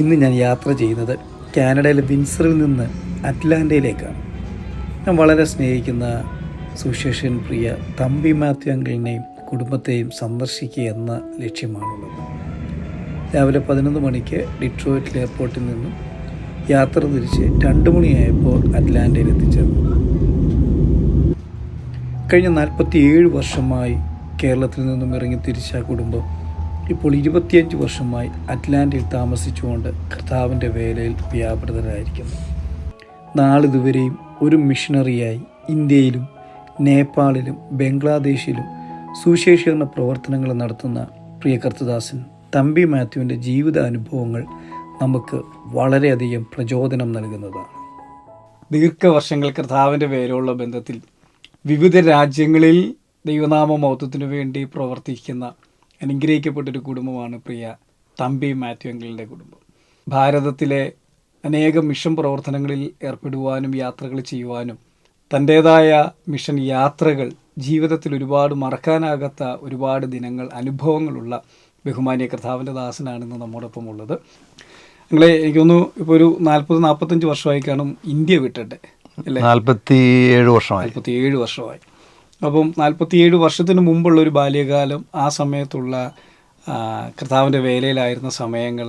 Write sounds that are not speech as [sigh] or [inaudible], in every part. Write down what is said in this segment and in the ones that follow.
ഇന്ന് ഞാൻ യാത്ര ചെയ്യുന്നത് കാനഡയിലെ വിൻസറിൽ നിന്ന് അറ്റ്ലാന്റയിലേക്കാണ്. ഞാൻ വളരെ സ്നേഹിക്കുന്ന സുശേഷൻ പ്രിയ തമ്പി മാത്യു അങ്കിളിനെയും കുടുംബത്തെയും സന്ദർശിക്കുക എന്ന ലക്ഷ്യമാണുള്ളത്. രാവിലെ പതിനൊന്ന് മണിക്ക് ഡിട്രോയിറ്റ് എയർപോർട്ടിൽ നിന്നും യാത്ര തിരിച്ച് രണ്ട് മണിയായപ്പോൾ അറ്റ്ലാന്റയിൽ എത്തിച്ചേർന്നു. കഴിഞ്ഞ നാൽപ്പത്തിയേഴ് വർഷമായി കേരളത്തിൽ നിന്നും ഇറങ്ങി തിരിച്ച കുടുംബം ഇപ്പോൾ ഇരുപത്തിയഞ്ച് വർഷമായി അറ്റ്ലാന്റിൽ താമസിച്ചുകൊണ്ട് കർത്താവിന്റെ വേലയിൽ വ്യാപൃതരായിരിക്കുന്നു. നാളിതുവരെയും ഒരു മിഷണറിയായി ഇന്ത്യയിലും നേപ്പാളിലും ബംഗ്ലാദേശിലും സുശേഷീകരണ പ്രവർത്തനങ്ങൾ നടത്തുന്ന പ്രിയ കർത്തദാസൻ തമ്പി മാത്യുവിന്റെ ജീവിത അനുഭവങ്ങൾ നമുക്ക് വളരെയധികം പ്രചോദനം നൽകുന്നതാണ്. ദീർഘവർഷങ്ങൾ കർത്താവിന്റെ പേരുള്ള ബന്ധത്തിൽ വിവിധ രാജ്യങ്ങളിൽ ദൈവനാമ മൗത്വത്തിനു വേണ്ടി പ്രവർത്തിക്കുന്ന അനുഗ്രഹിക്കപ്പെട്ടൊരു കുടുംബമാണ് പ്രിയ തമ്പി മാത്യു കുടുംബം. ഭാരതത്തിലെ അനേകം മിഷൻ പ്രവർത്തനങ്ങളിൽ ഏർപ്പെടുവാനും യാത്രകൾ ചെയ്യുവാനും തന്റേതായ മിഷൻ യാത്രകൾ ജീവിതത്തിൽ ഒരുപാട് മറക്കാനാകാത്ത ഒരുപാട് ദിനങ്ങൾ അനുഭവങ്ങളുള്ള ബഹുമാനിയ കർത്താവിന്റെ ദാസനാണെന്ന് നമ്മോടൊപ്പം ഉള്ളത് നിങ്ങളെ എനിക്കൊന്നു ഇപ്പോൾ ഒരു നാൽപ്പത് നാൽപ്പത്തഞ്ച് വർഷമായി കാണും ഇന്ത്യ വിട്ടിട്ട് അല്ലേ? നാൽപ്പത്തി ഏഴ് വർഷമായി. നാൽപ്പത്തി ഏഴ് വർഷമായി. അപ്പം നാൽപ്പത്തിയേഴ് വർഷത്തിന് മുമ്പുള്ള ഒരു ബാല്യകാലം ആ സമയത്തുള്ള കർത്താവിന്റെ വേലയിലായിരുന്ന സമയങ്ങൾ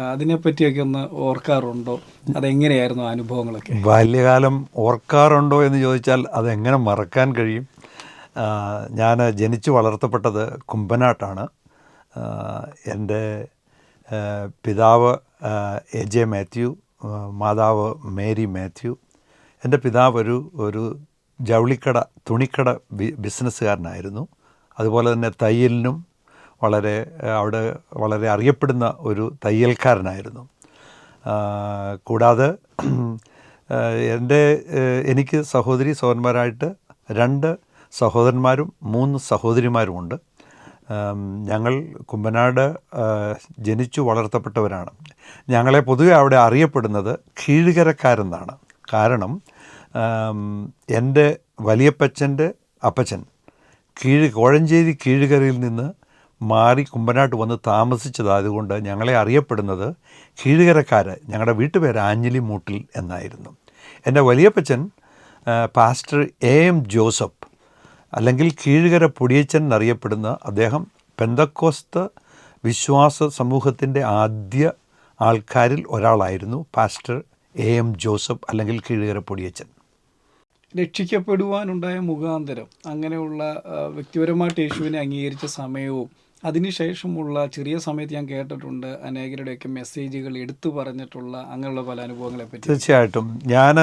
അതിനെപ്പറ്റിയൊക്കെ ഒന്ന് ഓർക്കാറുണ്ടോ? അതെങ്ങനെയായിരുന്നു അനുഭവങ്ങളൊക്കെ? ബാല്യകാലം ഓർക്കാറുണ്ടോ എന്ന് ചോദിച്ചാൽ അതെങ്ങനെ മറക്കാൻ കഴിയും? ഞാൻ ജനിച്ചു വളർത്തപ്പെട്ടത് കുമ്പനാട്ടാണ്. എന്റെ പിതാവ് എ ജെ മാത്യു മാതാവ് മേരി മാത്യു. എന്റെ പിതാവ് ഒരു ഒരു ജൗളിക്കട തുണിക്കട ബിസിനസ്സുകാരനായിരുന്നു. അതുപോലെ തന്നെ തയ്യലിനും വളരെ അവിടെ വളരെ അറിയപ്പെടുന്ന ഒരു തയ്യൽക്കാരനായിരുന്നു. കൂടാതെ എന്റെ എനിക്ക് സഹോദരി സഹോദരന്മാരായിട്ട് രണ്ട് സഹോദരന്മാരും മൂന്ന് സഹോദരിമാരുമുണ്ട്. ഞങ്ങൾ കുമ്പനാട് ജനിച്ചു വളർത്തപ്പെട്ടവരാണ്. ഞങ്ങളെ പൊതുവെ അവിടെ അറിയപ്പെടുന്നത് കീഴുകരക്കാരെന്നാണ്. കാരണം എന്റെ വലിയപ്പച്ചന്റെ അപ്പച്ചൻ കീഴ് കോഴഞ്ചേരി കീഴുകരയിൽ നിന്ന് മാറി കുമ്പനാട്ട് വന്ന് താമസിച്ചതായതുകൊണ്ട് ഞങ്ങളെ അറിയപ്പെടുന്നത് കീഴുകരക്കാർ ഞങ്ങളുടെ വീട്ടുപേര് ആഞ്ഞിലി മൂട്ടിൽ എന്നായിരുന്നു. എന്റെ വലിയപ്പച്ചൻ പാസ്റ്റർ എ എം ജോസഫ് അല്ലെങ്കിൽ കീഴുകര പൊടിയച്ചൻ എന്നറിയപ്പെടുന്ന അദ്ദേഹം പെന്തക്കോസ്ത് വിശ്വാസ സമൂഹത്തിന്റെ ആദ്യ ആൾക്കാരിൽ ഒരാളായിരുന്നു പാസ്റ്റർ എ എം ജോസഫ് അല്ലെങ്കിൽ കീഴുകര പൊടിയച്ചൻ. രക്ഷിക്കപ്പെടുവാനുണ്ടായ മുഖാന്തരം അങ്ങനെയുള്ള വ്യക്തിപരമായിട്ട് യേശുവിനെ അംഗീകരിച്ച സമയവും അതിനുശേഷമുള്ള ചെറിയ സമയത്ത് ഞാൻ കേട്ടിട്ടുണ്ട് അനേകരുടെയൊക്കെ മെസ്സേജുകൾ എടുത്തു പറഞ്ഞിട്ടുള്ള അങ്ങനെയുള്ള പല അനുഭവങ്ങളെ പറ്റി. തീർച്ചയായിട്ടും. ഞാൻ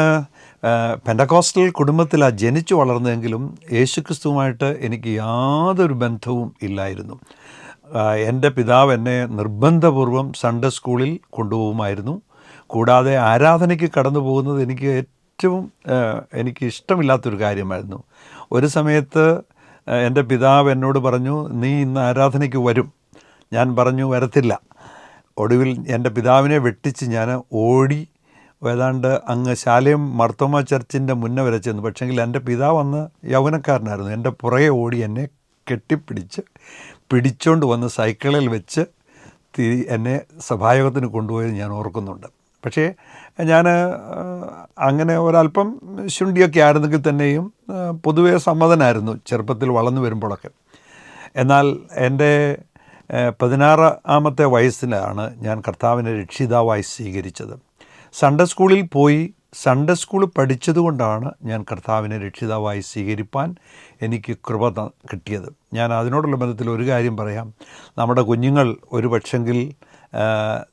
പെൻഡക്കോസ്റ്റൽ കുടുംബത്തിലാണ് ജനിച്ചു വളർന്നതെങ്കിലും യേശുക്രിസ്തുവുമായിട്ട് എനിക്ക് യാതൊരു ബന്ധവും ഇല്ലായിരുന്നു. എന്റെ പിതാവ് എന്നെ നിർബന്ധപൂർവം സൺഡേ സ്കൂളിൽ കൊണ്ടുപോകുമായിരുന്നു. കൂടാതെ ആരാധനയ്ക്ക് കടന്നു പോകുന്നത് എനിക്ക് ഏറ്റവും എനിക്ക് ഇഷ്ടമില്ലാത്തൊരു കാര്യമായിരുന്നു. ഒരു സമയത്ത് എന്റെ പിതാവ് എന്നോട് പറഞ്ഞു നീ ഇന്ന് ആരാധനയ്ക്ക് വരും. ഞാൻ പറഞ്ഞു വരത്തില്ല. ഒടുവിൽ എന്റെ പിതാവിനെ വെട്ടിച്ച് ഞാൻ ഓടി ഏതാണ്ട് അങ്ങ് ശാലയം മർത്തോമ ചർച്ചിന്റെ മുന്നേ വരെ ചെന്നു. പക്ഷേങ്കിൽ എന്റെ പിതാവ് അന്ന് യൗവനക്കാരനായിരുന്നു. എന്റെ പുറകെ ഓടി എന്നെ കെട്ടിപ്പിടിച്ച് പിടിച്ചോണ്ട് വന്ന് സൈക്കിളിൽ വെച്ച് എന്നെ സഭായോഗത്തിന് കൊണ്ടുപോയത് ഞാൻ ഓർക്കുന്നുണ്ട്. പക്ഷേ ഞാൻ അങ്ങനെ ഒരല്പം ശുണ്ടിയൊക്കെ ആയിരുന്നെങ്കിൽ തന്നെയും പൊതുവേ സമ്മതനായിരുന്നു ചെറുപ്പത്തിൽ വളർന്നു വരുമ്പോഴൊക്കെ. എന്നാൽ എന്റെ പതിനാറാമത്തെ വയസ്സിലാണ് ഞാൻ കർത്താവിനെ രക്ഷിതാവായി സ്വീകരിച്ചത്. സൺഡേ സ്കൂളിൽ പോയി സൺഡേ സ്കൂൾ പഠിച്ചതുകൊണ്ടാണ് ഞാൻ കർത്താവിനെ രക്ഷിതാവായി സ്വീകരിപ്പാൻ എനിക്ക് കൃപ കിട്ടിയത്. ഞാൻ അതിനോടുള്ള ബന്ധത്തിൽ ഒരു കാര്യം പറയാം. നമ്മുടെ കുഞ്ഞുങ്ങൾ ഒരു പക്ഷെങ്കിൽ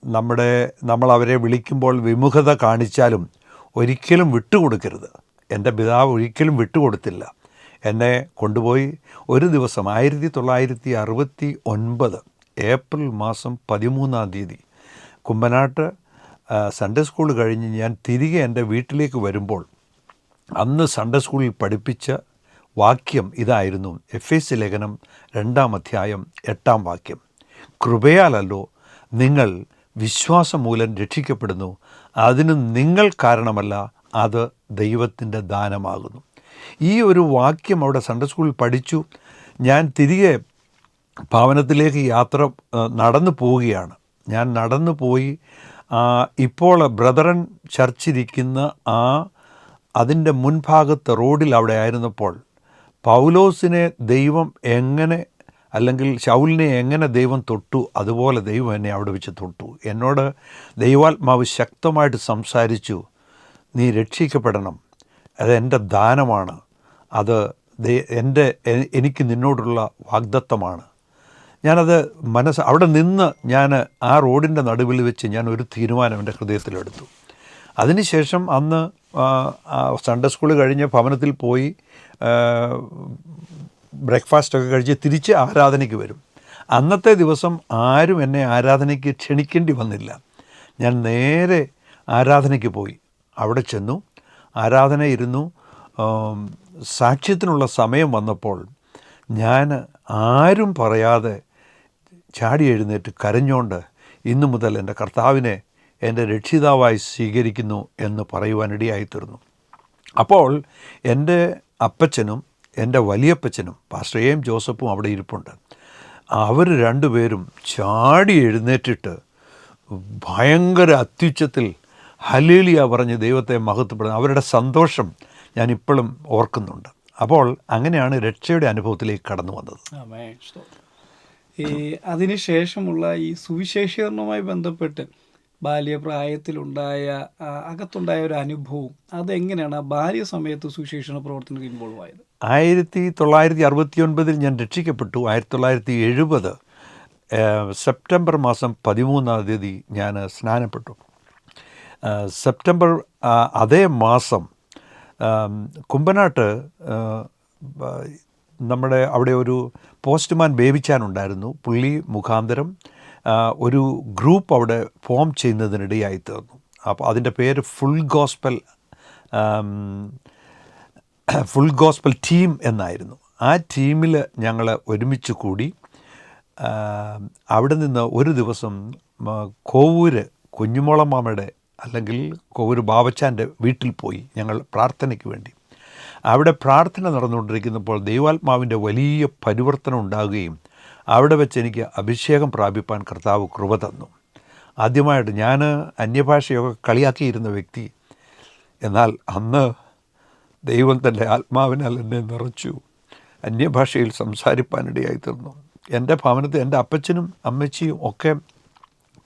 നമ്മുടെ നമ്മൾ അവരെ വിളിക്കുമ്പോൾ വിമുഖത കാണിച്ചാലും ഒരിക്കലും വിട്ടുകൊടുക്കരുത്. എന്റെ പിതാവ് ഒരിക്കലും വിട്ടുകൊടുത്തില്ല. എന്നെ കൊണ്ടുപോയി ഒരു ദിവസം ആയിരത്തി തൊള്ളായിരത്തി അറുപത്തി ഒൻപത് ഏപ്രിൽ മാസം പതിമൂന്നാം തീയതി കുമ്പനാട്ട് സൺഡേ സ്കൂൾ കഴിഞ്ഞ് ഞാൻ തിരികെ എന്റെ വീട്ടിലേക്ക് വരുമ്പോൾ അന്ന് സൺഡേ സ്കൂളിൽ പഠിപ്പിച്ച വാക്യം ഇതായിരുന്നു. എഫ് എസ് ലേഖനം രണ്ടാം അധ്യായം എട്ടാം വാക്യം. കൃപയാലല്ലോ നിങ്ങൾ വിശ്വാസം മൂലം രക്ഷിക്കപ്പെടുന്നു. അതിന് നിങ്ങൾ കാരണമല്ല അത് ദൈവത്തിന്റെ ദാനമാകുന്നു. ഈ ഒരു വാക്യം അവിടെ സൺഡേ സ്കൂളിൽ പഠിച്ചു. ഞാൻ തിരികെ ഭവനത്തിലേക്ക് യാത്ര നടന്നു പോവുകയാണ്. ഞാൻ നടന്നു പോയി ഇപ്പോൾ ബ്രദറൻ ചർച്ചിരിക്കുന്ന ആ അതിന്റെ മുൻഭാഗത്ത് റോഡിൽ അവിടെ ആയിരുന്നപ്പോൾ പൗലോസിനെ ദൈവം എങ്ങനെ അല്ലെങ്കിൽ ശൗലിനെ എങ്ങനെ ദൈവം തൊട്ടു അതുപോലെ ദൈവം എന്നെ അവിടെ വെച്ച് തൊട്ടു. എന്നോട് ദൈവാത്മാവ് ശക്തമായിട്ട് സംസാരിച്ചു നീ രക്ഷിക്കപ്പെടണം. അത് എന്റെ ദാനമാണ്. അത് എന്റെ എനിക്ക് നിന്നോടുള്ള വാഗ്ദത്തമാണ്. ഞാനത് മനസ്സ് അവിടെ നിന്ന് ഞാൻ ആ റോഡിന്റെ നടുവിൽ വെച്ച് ഞാൻ ഒരു തീരുമാനം എന്റെ ഹൃദയത്തിലെടുത്തു. അതിനുശേഷം അന്ന് സൺഡേ സ്കൂൾ കഴിഞ്ഞ് ഭവനത്തിൽ പോയി ബ്രേക്ക്ഫാസ്റ്റൊക്കെ കഴിച്ച് തിരിച്ച് ആരാധനയ്ക്ക് വരും. അന്നത്തെ ദിവസം ആരും എന്നെ ആരാധനയ്ക്ക് ക്ഷണിക്കേണ്ടി വന്നില്ല. ഞാൻ നേരെ ആരാധനയ്ക്ക് പോയി. അവിടെ ചെന്നു. ആരാധന ഇരുന്നു. സാക്ഷ്യത്തിനുള്ള സമയം വന്നപ്പോൾ ഞാൻ ആരും പറയാതെ ചാടി എഴുന്നേറ്റ് കരഞ്ഞുകൊണ്ട് ഇന്നു മുതൽ എന്റെ കർത്താവിനെ എന്റെ രക്ഷിതാവായി സ്വീകരിക്കുന്നു എന്ന് പറയുവാനിടയായിത്തീർന്നു. അപ്പോൾ എന്റെ അപ്പച്ചനും എന്റെ വലിയപ്പച്ചനും പാസ്റ്റർ എം ജോസഫും അവിടെ ഇരിപ്പുണ്ട്. അവർ രണ്ടുപേരും ചാടി എഴുന്നേറ്റിട്ട് ഭയങ്കര അത്യുച്ചത്തിൽ ഹലേലിയ പറഞ്ഞ് ദൈവത്തെ മഹത്വപ്പെടുന്നത് അവരുടെ സന്തോഷം ഞാൻ ഇപ്പോഴും ഓർക്കുന്നുണ്ട്. അപ്പോൾ അങ്ങനെയാണ് രക്ഷയുടെ അനുഭവത്തിലേക്ക് കടന്നു വന്നത്. ഈ അതിനുശേഷമുള്ള ഈ സുവിശേഷീകരണവുമായി ബന്ധപ്പെട്ട് ബാല്യപ്രായത്തിലുണ്ടായ അകത്തുണ്ടായ ഒരു അനുഭവം. അതെങ്ങനെയാണ് ആ ബാല്യ സമയത്ത് സുശേഷണ പ്രവർത്തനത്തിൽ ഇൻവോൾവ് ആയത് ആയിരത്തി തൊള്ളായിരത്തി അറുപത്തി ഒൻപതിൽ ഞാൻ രക്ഷിക്കപ്പെട്ടു. ആയിരത്തി തൊള്ളായിരത്തി എഴുപത് സെപ്റ്റംബർ മാസം പതിമൂന്നാം തീയതി ഞാൻ സ്നാനപ്പെട്ടു. സെപ്റ്റംബർ അതേ മാസം കുമ്പനാട്ട് നമ്മുടെ അവിടെ ഒരു പോസ്റ്റ്മാൻ വേവിച്ചാനുണ്ടായിരുന്നു. പുള്ളി മുഖാന്തരം ഒരു ഗ്രൂപ്പ് അവിടെ ഫോം ചെയ്യുന്നതിനിടയായി തീർന്നു. അപ്പോൾ അതിന്റെ പേര് full gospel full gospel team എന്നായിരുന്നു. ആ ടീമിൽ ഞങ്ങൾ ഒരുമിച്ച് കൂടി അവിടെ നിന്ന് ഒരു ദിവസം കോവൂര് കുഞ്ഞുമോളമ്മാമയുടെ അല്ലെങ്കിൽ കോവൂര് ബാബച്ചാന്റെ വീട്ടിൽ പോയി ഞങ്ങൾ പ്രാർത്ഥനയ്ക്ക് വേണ്ടി. അവിടെ പ്രാർത്ഥന നടന്നുകൊണ്ടിരിക്കുന്നപ്പോൾ ദൈവാത്മാവിന്റെ വലിയ പരിവർത്തനം ഉണ്ടാകുകയും അവിടെ വെച്ച് എനിക്ക് അഭിഷേകം പ്രാപിപ്പാൻ കർത്താവ് കൃപ തന്നു. ആദ്യമായിട്ട് ഞാൻ അന്യഭാഷയൊക്കെ കളിയാക്കിയിരുന്ന വ്യക്തി. എന്നാൽ അന്ന് ദൈവം തന്റെ ആത്മാവിനാൽ എന്നെ നിറച്ചു. അന്യഭാഷയിൽ സംസാരിപ്പാനിടയായി തീർന്നു. എന്റെ ഭവനത്തിൽ എന്റെ അപ്പച്ചനും അമ്മച്ചിയും ഒക്കെ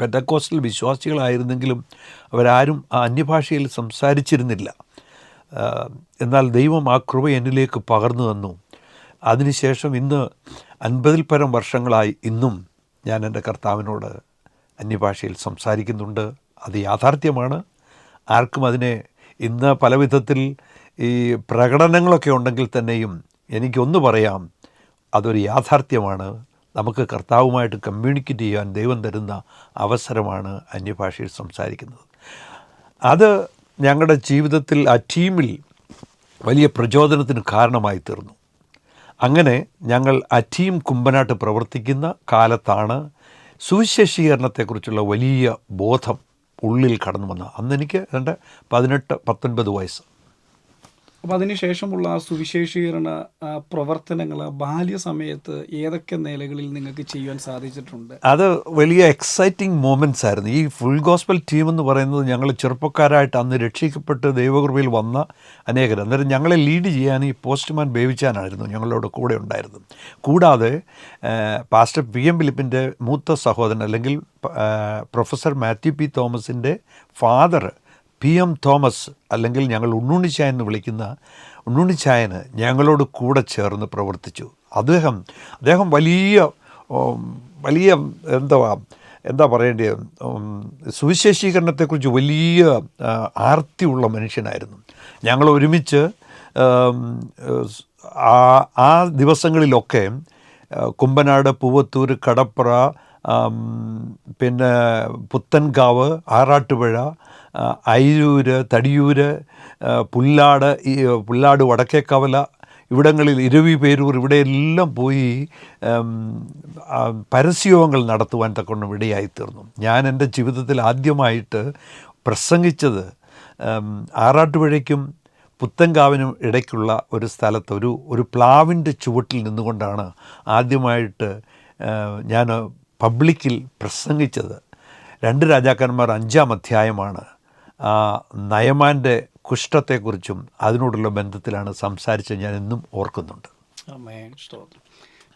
പെറ്റക്കോസ്റ്റൽ വിശ്വാസികളായിരുന്നെങ്കിലും അവരാരും ആ അന്യഭാഷയിൽ സംസാരിച്ചിരുന്നില്ല. എന്നാൽ ദൈവം ആ കൃപ എന്നിലേക്ക് പകർന്നു തന്നു. അതിനുശേഷം ഇന്ന് അൻപതിൽ പരം വർഷങ്ങളായി ഇന്നും ഞാൻ എന്റെ കർത്താവിനോട് അന്യഭാഷയിൽ സംസാരിക്കുന്നുണ്ട്. അത് യാഥാർത്ഥ്യമാണ്. ആർക്കും അതിനെ ഇന്ന് പല വിധത്തിൽ ഈ പ്രകടനങ്ങളൊക്കെ ഉണ്ടെങ്കിൽ തന്നെയും എനിക്കൊന്ന് പറയാം അതൊരു യാഥാർത്ഥ്യമാണ്. നമുക്ക് കർത്താവുമായിട്ട് കമ്മ്യൂണിക്കേറ്റ് ചെയ്യാൻ ദൈവം തരുന്ന അവസരമാണ് അന്യഭാഷയിൽ സംസാരിക്കുന്നത്. അത് ഞങ്ങളുടെ ജീവിതത്തിൽ ആ ടീമിൽ വലിയ പ്രചോദനത്തിന് കാരണമായി തീർന്നു. അങ്ങനെ ഞങ്ങൾ അറ്റിയും കുമ്പനാട്ട് പ്രവർത്തിക്കുന്ന കാലത്താണ് സുവിശേഷീകരണത്തെക്കുറിച്ചുള്ള വലിയ ബോധം ഉള്ളിൽ കടന്നു വന്നത്. അന്ന് എനിക്ക് എന്റെ പതിനെട്ട് പത്തൊൻപത് വയസ്സ്. അപ്പം അതിനുശേഷമുള്ള സുവിശേഷീകരണ പ്രവർത്തനങ്ങൾ ആ ബാല്യ സമയത്ത് ഏതൊക്കെ നിലകളിൽ നിങ്ങൾക്ക് ചെയ്യുവാൻ സാധിച്ചിട്ടുണ്ട്? അത് വലിയ എക്സൈറ്റിംഗ് മൊമെന്റ്സ് ആയിരുന്നു. ഈ ഫുൾ ഗോസ്പൽ ടീം എന്ന് പറയുന്നത് ഞങ്ങൾ ചെറുപ്പക്കാരായിട്ട് അന്ന് രക്ഷിക്കപ്പെട്ട് ദൈവകൃപയിൽ വന്ന അനേകർ അന്നേരം ഞങ്ങളെ ലീഡ് ചെയ്യാൻ ഈ പോസ്റ്റ്മാൻ ബേവിച്ചാനായിരുന്നു ഞങ്ങളോട് കൂടെ ഉണ്ടായിരുന്നത്. കൂടാതെ പാസ്റ്റർ പി എം ഫിലിപ്പിന്റെ മൂത്ത സഹോദരൻ അല്ലെങ്കിൽ പ്രൊഫസർ മാത്യു പി തോമസിന്റെ ഫാദർ പി എം തോമസ് അല്ലെങ്കിൽ ഞങ്ങൾ ഉണ്ണുണ്ണിച്ചായൻ എന്ന് വിളിക്കുന്ന ഉണ്ണുണ്ണിച്ചായന് ഞങ്ങളോട് കൂടെ ചേർന്ന് പ്രവർത്തിച്ചു. അദ്ദേഹം അദ്ദേഹം വലിയ വലിയ എന്താ എന്താ പറയേണ്ടത് സുവിശേഷീകരണത്തെക്കുറിച്ച് വലിയ ആർത്തിയുള്ള മനുഷ്യനായിരുന്നു. ഞങ്ങൾ ഒരുമിച്ച് ആ ദിവസങ്ങളിലൊക്കെ കുമ്പനാട് പൂവത്തൂർ കടപ്പുറ പിന്നെ പുത്തൻകാവ് ആറാട്ടുപുഴ അയിരൂര് തടിയൂര് പുല്ലാട് ഈ പുല്ലാട് വടക്കേക്കവല ഇവിടങ്ങളിൽ ഇരവി പേരൂർ ഇവിടെയെല്ലാം പോയി പരസ്യോഗങ്ങൾ നടത്തുവാൻ തക്കൊണ്ട് ഇടയായിത്തീർന്നു ഞാൻ എന്റെ ജീവിതത്തിൽ ആദ്യമായിട്ട് പ്രസംഗിച്ചത് ആറാട്ടുപുഴയ്ക്കും പുത്തൻകാവിനും ഇടയ്ക്കുള്ള ഒരു സ്ഥലത്ത് ഒരു ഒരു പ്ലാവിന്റെ ചുവട്ടിൽ നിന്നുകൊണ്ടാണ് ആദ്യമായിട്ട് ഞാൻ പബ്ലിക്കിൽ പ്രസംഗിച്ചത്. രണ്ട് രാജാക്കന്മാർ അഞ്ചാം അധ്യായമാണ് നയമാന്റെ കുഷ്ഠത്തെക്കുറിച്ചും അതിനോടുള്ള ബന്ധത്തിലാണ് സംസാരിച്ച് ഞാൻ എന്നും ഓർക്കുന്നുണ്ട്.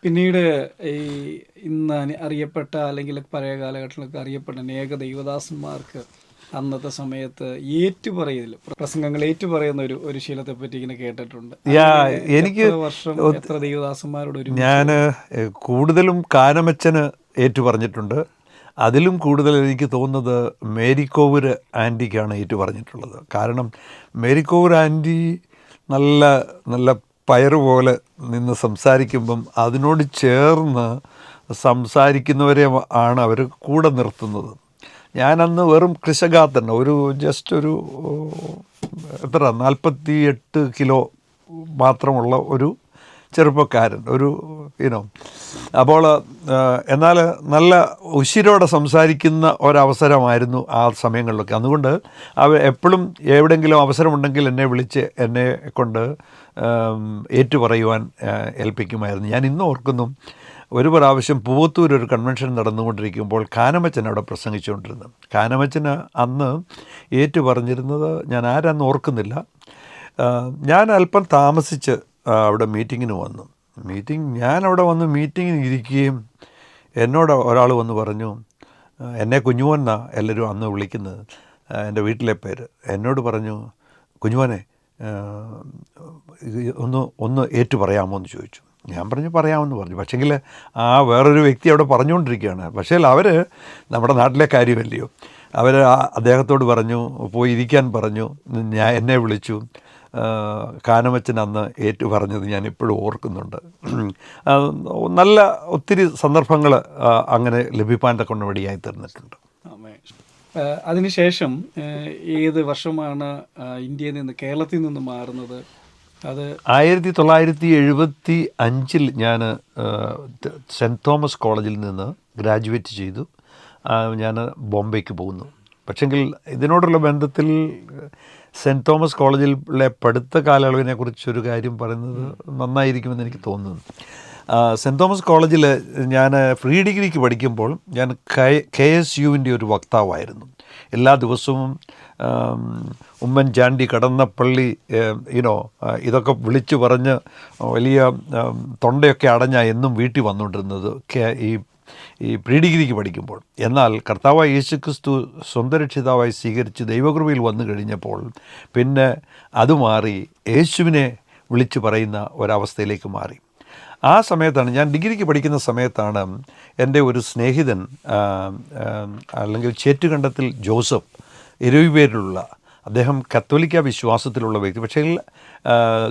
പിന്നീട് ഈ ഇന്ന് അറിയപ്പെട്ട അല്ലെങ്കിൽ പഴയ കാലഘട്ടത്തിലൊക്കെ അറിയപ്പെട്ട അനേക ദൈവദാസന്മാർക്ക് അന്നത്തെ സമയത്ത് ഏറ്റുപറയൽ പ്രസംഗങ്ങൾ ഏറ്റുപറയുന്ന ഒരു ഒരു ശീലത്തെ പറ്റി ഇങ്ങനെ കേട്ടിട്ടുണ്ട്. എനിക്ക് വർഷം എത്ര ദൈവദാസന്മാരോട് ഒരു ഞാൻ കൂടുതലും കാനമച്ചന് ഏറ്റു പറഞ്ഞിട്ടുണ്ട് അതിലും കൂടുതൽ എനിക്ക് തോന്നുന്നത് മേരിക്കോവൂർ ആന്റിക്കാണ് ഏറ്റു പറഞ്ഞിട്ടുള്ളത് കാരണം മേരിക്കോവൂർ ആന്റി നല്ല നല്ല പയറ് പോലെ നിന്ന് സംസാരിക്കുമ്പം അതിനോട് ചേർന്ന് സംസാരിക്കുന്നവരെ ആണ് അവർ കൂടെ നിർത്തുന്നത്. ഞാനന്ന് വെറും കൃഷകാത്തൻ ഒരു ജസ്റ്റ് ഒരു എത്ര നാൽപ്പത്തി എട്ട് കിലോ മാത്രമുള്ള ഒരു ചെറുപ്പക്കാരൻ ഒരു ഇനോ അപ്പോൾ എന്നാൽ നല്ല ഉശിരോടെ സംസാരിക്കുന്ന ഒരവസരമായിരുന്നു ആ സമയങ്ങളിലൊക്കെ. അതുകൊണ്ട് അവ എപ്പോഴും എവിടെയെങ്കിലും അവസരമുണ്ടെങ്കിൽ എന്നെ വിളിച്ച് എന്നെ കൊണ്ട് ഏറ്റുപറയുവാൻ ഏൽപ്പിക്കുമായിരുന്നു. ഞാൻ ഇന്ന് ഓർക്കുന്നു ഒരു പ്രാവശ്യം പൂവത്തൂർ ഒരു കൺവെൻഷൻ നടന്നുകൊണ്ടിരിക്കുമ്പോൾ കാനമച്ചൻ അവിടെ പ്രസംഗിച്ചുകൊണ്ടിരുന്നു. കാനമച്ചന് അന്ന് ഏറ്റു പറഞ്ഞിരുന്നത് ഞാൻ ആരാന്ന് ഓർക്കുന്നില്ല. ഞാൻ അല്പം താമസിച്ച് അവിടെ മീറ്റിങ്ങിന് വന്നു. മീറ്റിംഗ് ഞാൻ അവിടെ വന്ന് മീറ്റിങ്ങിന് ഇരിക്കുകയും എന്നോട് ഒരാൾ വന്ന് പറഞ്ഞു എന്നെ കുഞ്ഞുമോൻ എന്നാ എല്ലാവരും അന്ന് വിളിക്കുന്നത്? എന്റെ വീട്ടിലെ പേര്. എന്നോട് പറഞ്ഞു കുഞ്ഞുമോനെ ഒന്ന് ഒന്ന് ഏറ്റു പറയാമോ എന്ന് ചോദിച്ചു. ഞാൻ പറഞ്ഞു പറയാമെന്ന് പറഞ്ഞു. പക്ഷേങ്കിൽ ആ വേറൊരു വ്യക്തി അവിടെ പറഞ്ഞുകൊണ്ടിരിക്കുകയാണ്. പക്ഷേ അവർ നമ്മുടെ നാട്ടിലെ കാര്യമല്ലയോ. അവർ അദ്ദേഹത്തോട് പറഞ്ഞു പോയി ഇരിക്കാൻ പറഞ്ഞു. ഞാൻ എന്നെ വിളിച്ചു. കാനമച്ചൻ അന്ന് ഏറ്റു പറഞ്ഞത് ഞാൻ ഇപ്പോഴും ഓർക്കുന്നുണ്ട്. നല്ല ഒത്തിരി സന്ദർഭങ്ങൾ അങ്ങനെ ലഭിപ്പാന്റെ കൊണ്ട് വഴിയായി തീർന്നിട്ടുണ്ട് അതിനുശേഷം ഏത് വർഷമാണ് ഇന്ത്യയിൽ നിന്ന് കേരളത്തിൽ നിന്ന് മാറുന്നത്? അത് ആയിരത്തി തൊള്ളായിരത്തി എഴുപത്തി അഞ്ചിൽ ഞാൻ സെന്റ് തോമസ് കോളേജിൽ നിന്ന് ഗ്രാജുവേറ്റ് ചെയ്തു. ഞാൻ ബോംബെക്ക് പോകുന്നു. പക്ഷെങ്കിൽ ഇതിനോടുള്ള ബന്ധത്തിൽ സെന്റ് തോമസ് കോളേജിലെ പഠിത്ത കാലയളവിനെ കുറിച്ചൊരു കാര്യം പറയുന്നത് നന്നായിരിക്കുമെന്ന് എനിക്ക് തോന്നുന്നു. സെന്റ് തോമസ് കോളേജിൽ ഞാൻ ഫ്രീ ഡിഗ്രിക്ക് പഠിക്കുമ്പോൾ ഞാൻ കെ എസ് യുവിന്റെ ഒരു വക്താവായിരുന്നു. എല്ലാ ദിവസവും ഉമ്മൻചാണ്ടി കടന്നപ്പള്ളി ഇനോ ഇതൊക്കെ വിളിച്ചു പറഞ്ഞ് വലിയ തൊണ്ടയൊക്കെ അടഞ്ഞ എന്നും വീട്ടിൽ വന്നുകൊണ്ടിരുന്നത് ഈ ഈ പ്രീ ഡിഗ്രിക്ക് പഠിക്കുമ്പോൾ. എന്നാൽ കർത്താവായ യേശു ക്രിസ്തു സ്വന്തം രക്ഷിതാവായി സ്വീകരിച്ച് ദൈവകൃപയിൽ വന്നു കഴിഞ്ഞപ്പോൾ പിന്നെ അത് മാറി യേശുവിനെ വിളിച്ചു പറയുന്ന ഒരവസ്ഥയിലേക്ക് മാറി. ആ സമയത്താണ് ഞാൻ ഡിഗ്രിക്ക് പഠിക്കുന്ന സമയത്താണ് എന്റെ ഒരു സ്നേഹിതൻ അല്ലെങ്കിൽ ചേറ്റുകണ്ടത്തിൽ ജോസഫ് എരുവിപേരിലുള്ള അദ്ദേഹം കത്തോലിക്ക വിശ്വാസത്തിലുള്ള വ്യക്തി. പക്ഷേ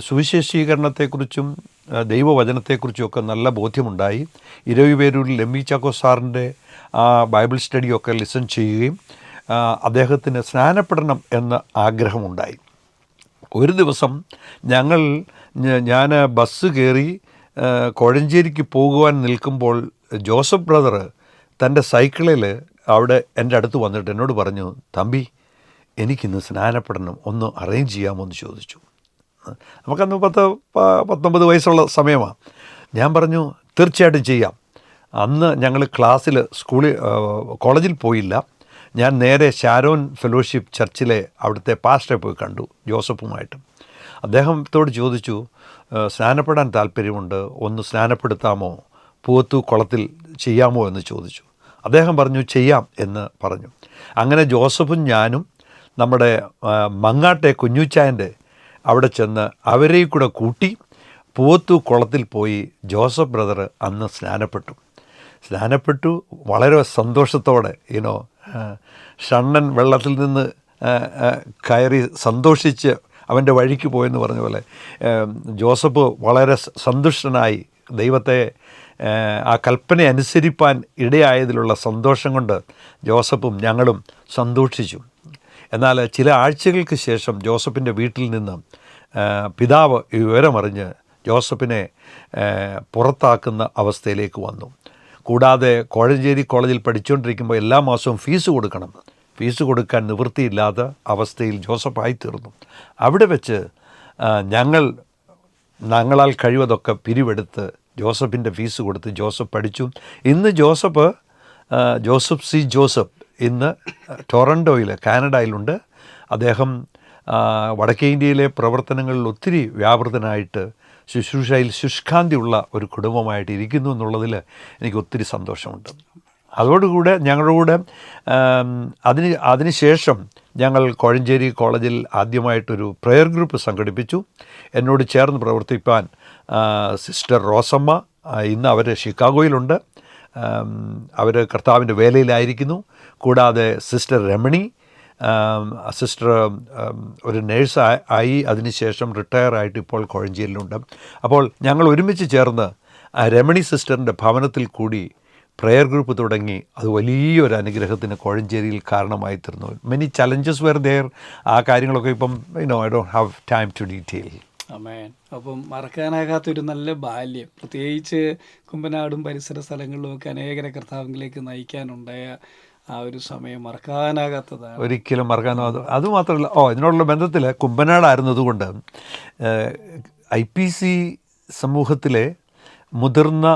സുവിശേഷീകരണത്തെക്കുറിച്ചും ആ, ദൈവവചനത്തെക്കുറിച്ചും ഒക്കെ നല്ല ബോധ്യമുണ്ടായി. ഇരവിപേരൂരിൽ എം ഇ ചാക്കോ സാറിന്റെ ആ ബൈബിൾ സ്റ്റഡിയൊക്കെ ലിസൺ ചെയ്യുകയും അദ്ദേഹത്തിന് സ്നാനപ്പെടണം എന്ന ആഗ്രഹമുണ്ടായി. ഒരു ദിവസം ഞങ്ങൾ ഞാൻ ബസ് കയറി കോഴഞ്ചേരിക്ക് പോകുവാൻ നിൽക്കുമ്പോൾ ജോസഫ് ബ്രദർ തന്റെ സൈക്കിളിൽ അവിടെ എന്റെ അടുത്ത് വന്നിട്ട് എന്നോട് പറഞ്ഞു തമ്പി എനിക്കിന്ന് സ്നാനപ്പെടണം ഒന്ന് അറേഞ്ച് ചെയ്യാമോ? എന്ന് ചോദിച്ചു. നമുക്കന്ന് പത്ത് പത്തൊമ്പത് വയസ്സുള്ള സമയമാണ്. ഞാൻ പറഞ്ഞു തീർച്ചയായിട്ടും ചെയ്യാം. അന്ന് ഞങ്ങൾ ക്ലാസ്സിൽ സ്കൂളിൽ കോളേജിൽ പോയില്ല. ഞാൻ നേരെ ഷാരോൻ ഫെലോഷിപ്പ് ചർച്ചിലെ അവിടുത്തെ പാസ്റ്ററെ പോയി കണ്ടു ജോസഫുമായിട്ട്. അദ്ദേഹത്തോട് ചോദിച്ചു "ആ, സ്നാനപ്പെടാൻ താല്പര്യമുണ്ട്. ഒന്ന് സ്നാനപ്പെടുത്താമോ? പൂവത്തു കുളത്തിൽ ചെയ്യാമോ? എന്ന് ചോദിച്ചു. അദ്ദേഹം പറഞ്ഞു ചെയ്യാം എന്ന് പറഞ്ഞു. അങ്ങനെ ജോസഫും ഞാനും നമ്മുടെ മങ്ങാട്ടെ കുഞ്ഞുച്ചായന്റെ അവിടെ ചെന്ന് അവരെയും കൂടെ കൂട്ടി പൂവത്തു കുളത്തിൽ പോയി ജോസഫ് ബ്രദർ അന്ന് സ്നാനപ്പെട്ടു. സ്നാനപ്പെട്ടു. വളരെ സന്തോഷത്തോടെ യുനോ ഷണ്ണൻ വെള്ളത്തിൽ നിന്ന് കയറി സന്തോഷിച്ച് അവന്റെ വഴിക്ക് പോയെന്ന് പറഞ്ഞ പോലെ ജോസഫ് വളരെ സന്തുഷ്ടനായി ദൈവത്തെ ആ കൽപ്പന അനുസരിപ്പാൻ ഇടയായതിലുള്ള സന്തോഷം കൊണ്ട് ജോസഫും ഞങ്ങളും സന്തോഷിച്ചു. എന്നാൽ ചില ആഴ്ചകൾക്ക് ശേഷം ജോസഫിന്റെ വീട്ടിൽ നിന്ന് പിതാവ് വിവരമറിഞ്ഞ് ജോസഫിനെ പുറത്താക്കുന്ന അവസ്ഥയിലേക്ക് വന്നു. കൂടാതെ കോഴഞ്ചേരി കോളേജിൽ പഠിച്ചുകൊണ്ടിരിക്കുമ്പോൾ എല്ലാ മാസവും ഫീസ് കൊടുക്കണം. ഫീസ് കൊടുക്കാൻ നിവൃത്തിയില്ലാത്ത അവസ്ഥയിൽ ജോസഫ് ആയിത്തീർന്നു അവിടെ വെച്ച് ഞങ്ങൾ ഞങ്ങളാൽ കഴിവതൊക്കെ പിരിവെടുത്ത് ജോസഫിന്റെ ഫീസ് കൊടുത്ത് ജോസഫ് പഠിച്ചു. ഇന്ന് ജോസഫ് ജോസഫ് സി ജോസഫ് ഇന്ന് ടൊറൻഡോയിൽ കാനഡയിലുണ്ട്. അദ്ദേഹം വടക്കേ ഇന്ത്യയിലെ പ്രവർത്തനങ്ങളിൽ ഒത്തിരി വ്യാപൃതനായിട്ട് ശുശ്രൂഷയിൽ ശുഷ്കാന്തിയുള്ള ഒരു കുടുംബമായിട്ട് ഇരിക്കുന്നു എന്നുള്ളതിൽ എനിക്ക് ഒത്തിരി സന്തോഷമുണ്ട്. അതോടുകൂടെ ഞങ്ങളുടെ കൂടെ അതിന് അതിനുശേഷം ഞങ്ങൾ കോഴഞ്ചേരി കോളേജിൽ ആദ്യമായിട്ടൊരു പ്രെയർ ഗ്രൂപ്പ് സംഘടിപ്പിച്ചു. എന്നോട് ചേർന്ന് പ്രവർത്തിപ്പാൻ സിസ്റ്റർ റോസമ്മ ഇന്ന് അവർ ഷിക്കാഗോയിലുണ്ട് അവർ കർത്താവിന്റെ വേലയിലായിരിക്കുന്നു. കൂടാതെ സിസ്റ്റർ രമണി സിസ്റ്റർ ഒരു നേഴ്സ് ആയി അതിനുശേഷം റിട്ടയർ ആയിട്ട് ഇപ്പോൾ കോഴഞ്ചേരിയിലുണ്ട് അപ്പോൾ ഞങ്ങൾ ഒരുമിച്ച് ചേർന്ന് രമണി സിസ്റ്ററിന്റെ ഭവനത്തിൽ കൂടി പ്രെയർ ഗ്രൂപ്പ് തുടങ്ങി. അത് വലിയൊരു അനുഗ്രഹത്തിന് കോഴഞ്ചേരിയിൽ കാരണമായി തീർന്നു. മെനി ചലഞ്ചസ് വെർ ദെയർ ആ കാര്യങ്ങളൊക്കെ ഇപ്പം you know I don't have time to detail amen അപ്പം മറക്കാനാകാത്തൊരു നല്ല ബാല്യം. പ്രത്യേകിച്ച് കുമ്പനാടും പരിസര സ്ഥലങ്ങളിലും ഒക്കെ അനേകരെ കർത്താവിലേക്ക് നയിക്കാനുണ്ടായ ആ ഒരു സമയം മറക്കാനാകാത്തതാണ്. ഒരിക്കലും മറക്കാനാകാത്ത അത് അതുമാത്രമല്ല ഓ ഇതിനോടുള്ള ബന്ധത്തിൽ കുമ്പനാടായിരുന്നതുകൊണ്ട് ഐ പി സി സമൂഹത്തിലെ മുതിർന്ന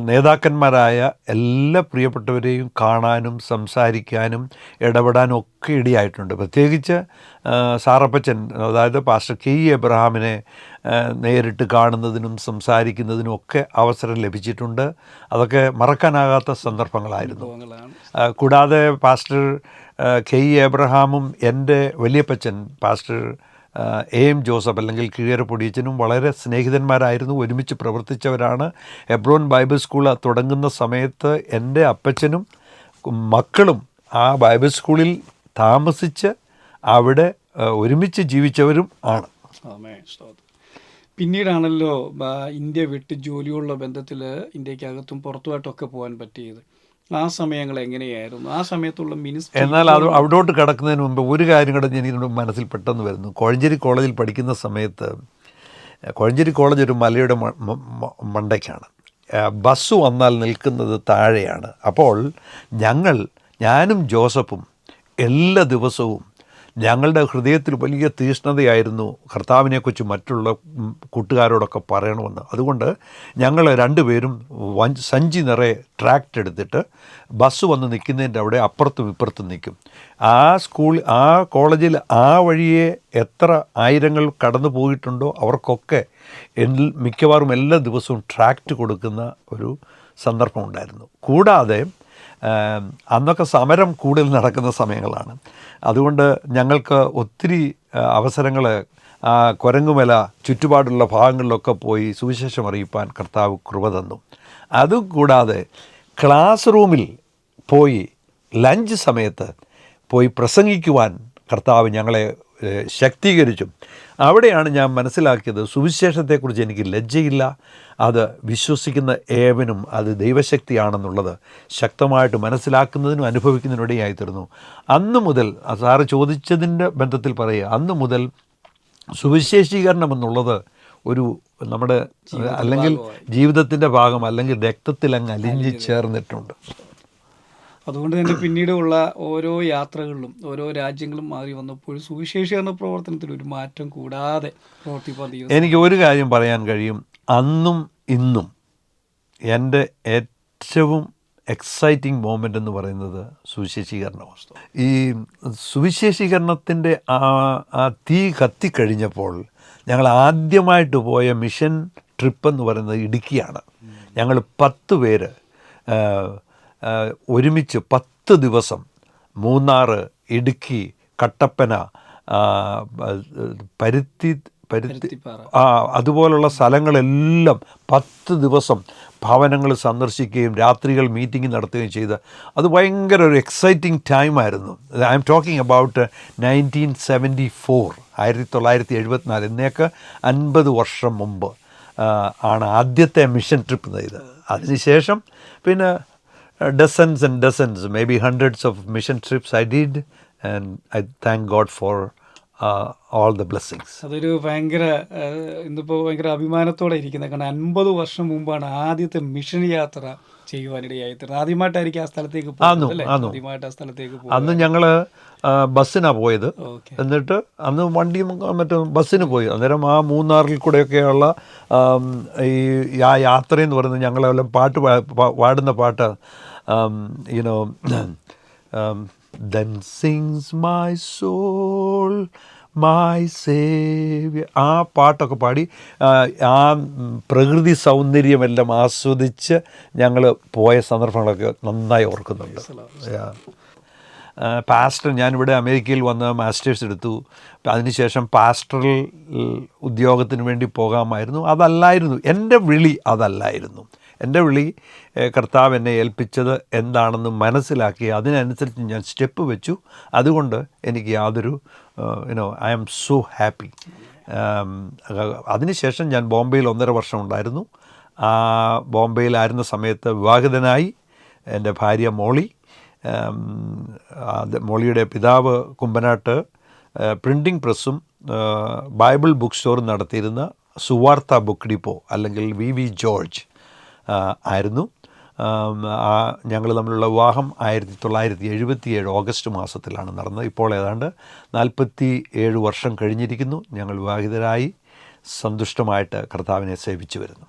നേതാക്കന്മാരായ എല്ലാ പ്രിയപ്പെട്ടവരെയും കാണാനും സംസാരിക്കാനും ഇടപെടാനും ഒക്കെ ഇടയായിട്ടുണ്ട്. പ്രത്യേകിച്ച് സാറപ്പച്ചൻ അതായത് പാസ്റ്റർ കെ ഇ എബ്രഹാമിനെ നേരിട്ട് കാണുന്നതിനും സംസാരിക്കുന്നതിനും ഒക്കെ അവസരം ലഭിച്ചിട്ടുണ്ട്. അതൊക്കെ മറക്കാനാകാത്ത സന്ദർഭങ്ങളായിരുന്നു. കൂടാതെ പാസ്റ്റർ കെ ഇ എബ്രഹാമും എന്റെ വലിയപ്പച്ചൻ പാസ്റ്റർ എ എം ജോസഫ് അല്ലെങ്കിൽ കീഴര പൊടിയച്ചനും വളരെ സ്നേഹിതന്മാരായിരുന്നു. ഒരുമിച്ച് പ്രവർത്തിച്ചവരാണ്. എബ്രോൺ ബൈബിൾ സ്കൂൾ തുടങ്ങുന്ന സമയത്ത് എന്റെ അപ്പച്ചനും മക്കളും ആ ബൈബിൾ സ്കൂളിൽ താമസിച്ച് അവിടെ ഒരുമിച്ച് ജീവിച്ചവരും ആണ്. പിന്നീടാണല്ലോ ഇന്ത്യ വിട്ട് ജോലിയുള്ള ബന്ധത്തിൽ ഇന്ത്യക്കകത്തും പുറത്തുമായിട്ടൊക്കെ പോകാൻ പറ്റിയത്. ആ സമയങ്ങൾ എങ്ങനെയായിരുന്നു? ആ സമയത്തുള്ള മിനിസ്റ്റർ എന്നാൽ അത് അവിടോട്ട് കിടക്കുന്നതിന് മുമ്പ് ഒരു കാര്യം കൂടെ ഞാൻ ഇതിനോട് മനസ്സിൽ പെട്ടെന്ന് വരുന്നു. കോഴഞ്ചേരി കോളേജിൽ പഠിക്കുന്ന സമയത്ത് കോഴഞ്ചേരി കോളേജ് ഒരു മലയുടെ മണ്ടയ്ക്കാണ്. ബസ് വന്നാൽ നിൽക്കുന്നത് താഴെയാണ്. അപ്പോൾ ഞങ്ങൾ ഞാനും ജോസഫും എല്ലാ ദിവസവും ഞങ്ങളുടെ ഹൃദയത്തിൽ വലിയ തീഷ്ണതയായിരുന്നു കർത്താവിനെക്കുറിച്ച് മറ്റുള്ള കൂട്ടുകാരോടൊക്കെ പറയണമെന്ന്. അതുകൊണ്ട് ഞങ്ങൾ രണ്ടുപേരും വൻ സഞ്ചി നിറയെ ട്രാക്റ്റ് എടുത്തിട്ട് ബസ് വന്ന് നിൽക്കുന്നതിന്റെ അവിടെ അപ്പുറത്തും ഇപ്പുറത്തും നിൽക്കും. ആ സ്കൂൾ ആ കോളേജിൽ ആ വഴിയെ എത്ര ആയിരങ്ങൾ കടന്നു പോയിട്ടുണ്ടോ അവർക്കൊക്കെ മിക്കവാറും എല്ലാ ദിവസവും ട്രാക്റ്റ് കൊടുക്കുന്ന ഒരു സന്ദർഭമുണ്ടായിരുന്നു കൂടാതെ അന്നൊക്കെ സമരം കൂടുതൽ നടക്കുന്ന സമയങ്ങളാണ്. അതുകൊണ്ട് ഞങ്ങൾക്ക് ഒത്തിരി അവസരങ്ങൾ കുരങ്ങുമല ചുറ്റുപാടുള്ള ഭാഗങ്ങളിലൊക്കെ പോയി സുവിശേഷം അറിയിപ്പാൻ കർത്താവ് കൃപ തന്നു. അതുകൂടാതെ ക്ലാസ് റൂമിൽ പോയി ലഞ്ച് സമയത്ത് പോയി പ്രസംഗിക്കുവാൻ കർത്താവ് ഞങ്ങളെ ശക്തീകരിച്ചു. അവിടെയാണ് ഞാൻ മനസ്സിലാക്കിയത് സുവിശേഷത്തെക്കുറിച്ച് എനിക്ക് ലജ്ജയില്ല. അത് വിശ്വസിക്കുന്ന ഏവനും അത് ദൈവശക്തിയാണെന്നുള്ളത് ശക്തമായിട്ട് മനസ്സിലാക്കുന്നതിനും അനുഭവിക്കുന്നതിനും ഇടയായിത്തീർന്നു. അന്ന് മുതൽ സാറ് ചോദിച്ചതിന്റെ ബന്ധത്തിൽ പറയുക അന്ന് മുതൽ സുവിശേഷീകരണം എന്നുള്ളത് ഒരു നമ്മുടെ അല്ലെങ്കിൽ ജീവിതത്തിന്റെ ഭാഗം അല്ലെങ്കിൽ രക്തത്തിൽ അങ്ങ് അലിഞ്ഞ് ചേർന്നിട്ടുണ്ട്. അതുകൊണ്ട് തന്നെ പിന്നീടുള്ള ഓരോ യാത്രകളിലും ഓരോ രാജ്യങ്ങളും മാറി വന്നപ്പോൾ സുവിശേഷീകരണ പ്രവർത്തനത്തിൽ ഒരു മാറ്റം കൂടാതെ എനിക്ക് ഒരു കാര്യം പറയാൻ കഴിയും. അന്നും ഇന്നും എന്റെ ഏറ്റവും എക്സൈറ്റിംഗ് മോമെന്റ് എന്ന് പറയുന്നത് സുവിശേഷീകരണ വസ്തു. ഈ സുവിശേഷീകരണത്തിന്റെ ആ ആ തീ കത്തിക്കഴിഞ്ഞപ്പോൾ ഞങ്ങൾ ആദ്യമായിട്ട് പോയ മിഷൻ ട്രിപ്പ് എന്ന് പറയുന്നത് ഇടുക്കിയാണ്. ഞങ്ങൾ പത്ത് പേര് ഒരുമിച്ച് പത്ത് ദിവസം മൂന്നാറ് ഇടുക്കി കട്ടപ്പന പരുത്തി പരുത്തി ആ അതുപോലുള്ള സ്ഥലങ്ങളെല്ലാം പത്ത് ദിവസം ഭവനങ്ങൾ സന്ദർശിക്കുകയും രാത്രികൾ മീറ്റിംഗ് നടത്തുകയും ചെയ്ത്. അത് ഭയങ്കര ഒരു എക്സൈറ്റിംഗ് ടൈം ആയിരുന്നു. I'm talking about nineteen seventy four ആയിരത്തി തൊള്ളായിരത്തി എഴുപത്തിനാല് എന്നേക്ക് അൻപത് വർഷം മുമ്പ് ആണ് ആദ്യത്തെ മിഷൻ ട്രിപ്പ് ചെയ്തത്. അതിനുശേഷം പിന്നെ dozens and dozens, maybe hundreds of mission trips I did, and I thank God for uh, all the blessings. അതൊരു ഭയങ്കര ഇന്നിപ്പോ ഭയങ്കര അഭിമാനത്തോടെ ഇരിക്കുന്നത്. കാരണം അൻപത് വർഷം മുമ്പാണ് ആദ്യത്തെ മിഷൻ യാത്ര ചെയ്യുവാനിടയായി തീർന്നത് ആദ്യമായിട്ടായിരിക്കും ആ സ്ഥലത്തേക്ക്. ആദ്യമായിട്ട് ആ സ്ഥലത്തേക്ക് അന്ന് ഞങ്ങൾ ബസ്സിനാണ് പോയത്. എന്നിട്ട് അന്ന് വണ്ടിയും മറ്റും ബസ്സിന് പോയി. അന്നേരം ആ മൂന്നാറിൽ കൂടെയൊക്കെയുള്ള ഈ ആ യാത്രയെന്ന് പറയുന്നത് ഞങ്ങളെല്ലാം പാട്ട് പാ- പാ- you know, [clears throat] um, then sings my soul. My saviour ആ പാട്ടൊക്കെ പാടി ആ, പ്രകൃതി സൗന്ദര്യമെല്ലാം ആസ്വദിച്ച് ഞങ്ങൾ പോയ സന്ദർഭങ്ങളൊക്കെ നന്നായി ഓർക്കുന്നുണ്ട്. പാസ്റ്റർ ഞാനിവിടെ അമേരിക്കയിൽ വന്ന് മാസ്റ്റേഴ്സ് എടുത്തു. അതിനുശേഷം പാസ്റ്ററൽ ഉദ്യോഗത്തിന് വേണ്ടി പോകാമായിരുന്നു. അതല്ലായിരുന്നു. എന്റെ വിളി അതല്ലായിരുന്നു. എന്റെ വിളി കർത്താവ് എന്നെ ഏൽപ്പിച്ചത് എന്താണെന്ന് മനസ്സിലാക്കി അതിനനുസരിച്ച് ഞാൻ സ്റ്റെപ്പ് വെച്ചു. അതുകൊണ്ട് എനിക്ക് യാതൊരു you know I am so happy അതിനുശേഷം ഞാൻ ബോംബെയിൽ ഒന്നര വർഷം ഉണ്ടായിരുന്നു. ബോംബെയിലായിരുന്ന സമയത്ത് വിവാഹിതനായി എന്റെ ഭാര്യ മോളി മോളിയുടെ പിതാവ് കുമ്പനാട്ട് പ്രിന്റിംഗ് പ്രസ്സും ബൈബിൾ ബുക്ക് സ്റ്റോറും നടത്തിയിരുന്ന സുവാർത്ത ബുക്ക് ഡിപ്പോ അല്ലെങ്കിൽ വി വി ജോർജ് ആയിരുന്നു. ഞങ്ങൾ തമ്മിലുള്ള വിവാഹം ആയിരത്തി തൊള്ളായിരത്തി എഴുപത്തി ഏഴ് ഓഗസ്റ്റ് മാസത്തിലാണ് നടന്നത്. ഇപ്പോൾ ഏതാണ്ട് നാൽപ്പത്തി ഏഴ് വർഷം കഴിഞ്ഞിരിക്കുന്നു. ഞങ്ങൾ വിവാഹിതരായി സന്തുഷ്ടമായിട്ട് കർത്താവിനെ സേവിച്ചു വരുന്നു.